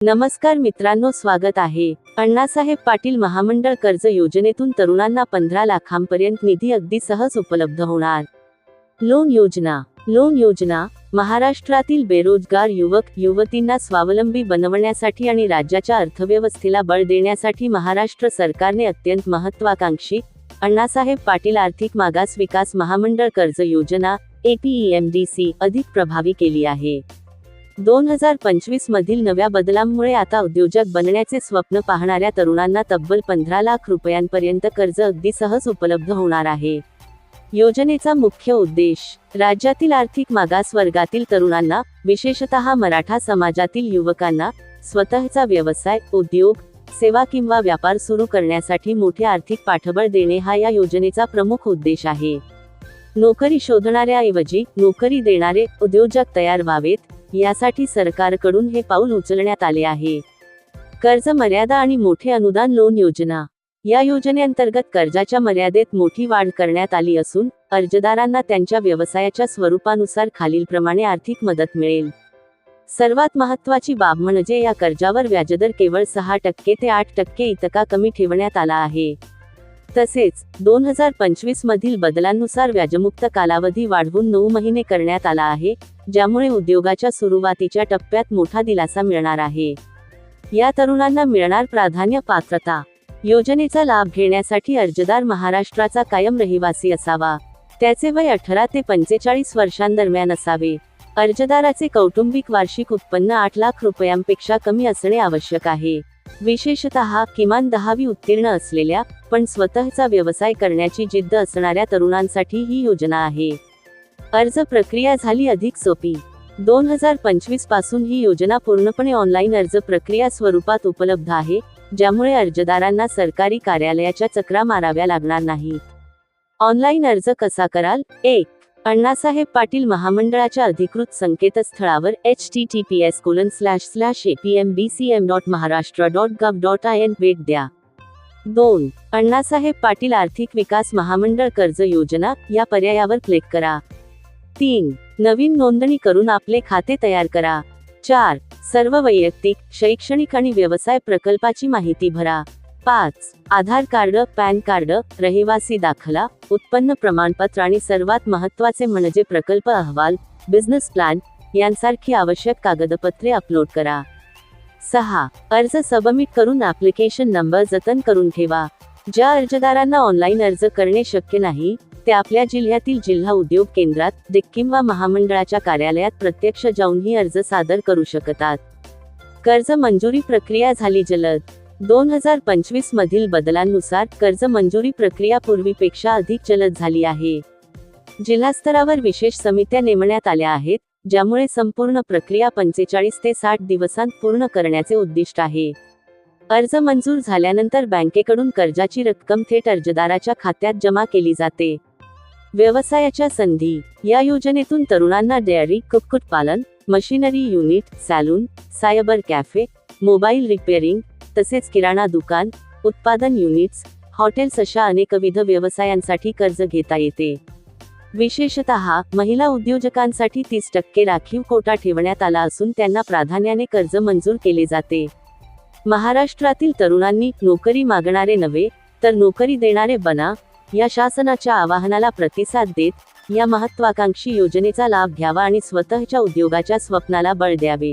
नमस्कार मित्रांनो स्वागत आहे. अण्णासाहेब पाटील महामंडळ कर्ज योजनेतून तरुणांना पंधरा लाखांपर्यंत निधी अगदी सहज उपलब्ध होणार. लोन योजना लोन योजना महाराष्ट्रातील बेरोजगार युवक युवतींना स्वावलंबी बनवण्यासाठी आणि राज्याच्या अर्थव्यवस्थेला बळ देण्यासाठी महाराष्ट्र सरकारने अत्यंत महत्वाकांक्षी अण्णासाहेब पाटील आर्थिक मागास विकास महामंडळ कर्ज योजना एपीईएमडीसी अधिक प्रभावी केली आहे. दोन हजार पंचवीस मधील नव्या बदलांमुळे आता उद्योजक बनण्याचे स्वप्न पाहणाऱ्या तरुणांना तब्बल पंधरा लाख रुपयांपर्यंत कर्ज अगदी सहज उपलब्ध होणार आहे. योजनेचा मुख्य उद्देश राज्यातील आर्थिक मागास वर्गातील तरुणांना विशेषतः मराठा समाजातील युवकांना स्वतःचा व्यवसाय उद्योग सेवा किंवा व्यापार सुरू करण्यासाठी मोठे आर्थिक पाठबळ देणे हा या योजनेचा प्रमुख उद्देश आहे. नोकरी शोधणाऱ्याऐवजी नोकरी देणारे उद्योजक तयार व्हावेत यासाठी सरकारकडून हे पाऊल उचलण्यात आले आहे. कर्ज मर्यादा आणि मोठे अनुदान लोन योजना. या योजनेअंतर्गत कर्जाच्या मर्यादेत मोठी वाढ करण्यात आली असून अर्जदारांना त्यांच्या व्यवसायाच्या स्वरूपानुसार खालीलप्रमाणे आर्थिक मदत मिळेल. सर्वात महत्त्वाची बाब म्हणजे या कर्जावर व्याजदर केवळ सहा टक्के ते आठ टक्के इतका कमी ठेवण्यात आला आहे. तसेच दोन हजार पंचवीस मधील बदलांनुसार व्याजमुक्त कालावधी वाढवून नऊ महिने करण्यात आला आहे ज्यामुळे उद्योगाच्या सुरुवातीच्या टप्प्यात मोठा दिलासा मिळणार आहे. या तरुणांना मिळणार प्राधान्य पात्रता. योजनेचा लाभ घेण्यासाठी अर्जदार महाराष्ट्राचा कायम रहिवासी असावा. त्याचे वय अठरा ते पंचेचाळीस वर्षांदरम्यान असावे. अर्जदाराचे कौटुंबिक वार्षिक उत्पन्न आठ लाख रुपयांपेक्षा कमी असणे आवश्यक आहे. विशेषतः किमान दहावी उत्तीर्ण असलेल्या पण स्वतःचा व्यवसाय करण्याची जिद्द असणाऱ्या तरुणांसाठी ही योजना आहे. अर्ज प्रक्रिया झाली अधिक सोपी. दोन हजार पंचवीसपासून ही योजना पूर्णपणे ऑनलाईन अर्ज प्रक्रिया स्वरूपात उपलब्ध आहे ज्यामुळे अर्जदारांना सरकारी कार्यालयाच्या चक्रा माराव्या लागणार नाही. ऑनलाईन अर्ज कसा कराल? एक अण्णासाहेब पाटील महामंडळाच्या अधिकृत संकेतस्थळावर H T T P S colon slash slash A P M B C M dot Maharashtra dot gov dot I N भेट द्या. दोन अण्णासाहेब पाटील आर्थिक विकास महामंडळ कर्ज योजना या पर्यायावर क्लिक करा. तीन नवीन नोंदणी करून आपले खाते तयार करा. चार सर्व वैयक्तिक शैक्षणिक आणि व्यवसाय प्रकल्पाची माहिती भरा. पाच. आधार कार्ड पॅन कार्ड रहिवासी दाखला उत्पन्न प्रमाणपत्र आणि सर्वात महत्त्वाचे म्हणजे प्रकल्प अहवाल बिझनेस प्लॅन यांसारखी आवश्यक कागदपत्रे अपलोड करा. सहा. अर्ज सबमिट करून ऍप्लिकेशन नंबर जतन करून ठेवा. ज्या अर्जदारांना ऑनलाईन अर्ज करणे शक्य नाही ते आपल्या जिल्ह्यातील जिल्हा उद्योग केंद्रात डिक किंवा महामंडळाच्या कार्यालयात प्रत्यक्ष जाऊनही अर्ज सादर करू शकतात. कर्ज मंजुरी प्रक्रिया झाली जलद. दोन हजार पंचवीस मधील बदलांनुसार कर्ज मंजुरी प्रक्रिया पूर्वीपेक्षा अधिक जलद झाली आहे. जिल्हास्तरावर विशेष समित्या नेमण्यात आल्या आहेत ज्यामुळे संपूर्ण प्रक्रिया पंचेचाळीस ते साठ दिवसांत पूर्ण करण्याचे उद्दिष्ट आहे. अर्ज मंजूर झाल्यानंतर बँकेकडून कर्जाची रक्कम थेट अर्जदाराच्या खात्यात जमा केली जाते. व्यवसायाच्या संधी या योजनेतून तरुणांना डेअरी कुक्कुटपालन machinery unit salon cyber cafe mobile repairing तसेच किराणा दुकान उत्पादन युनिट्स हॉटेल्स अशा अनेकविध व्यवसायांसाठी कर्ज घेता येते. विशेषतः महिला उद्योजकांसाठी तीस टक्के राखीव कोटा ठेवण्यात आला असून त्यांना प्राधान्याने कर्ज मंजूर केले जाते. महाराष्ट्रातील तरुणांनी नोकरी मागणारे नव्हे तर नोकरी देणारे बना या शासनाच्या आवाहनाला प्रतिसाद देत या महत्वाकांक्षी योजनेचा लाभ घ्यावा आणि स्वतःच्या उद्योगाच्या स्वप्नाला बळ द्यावे.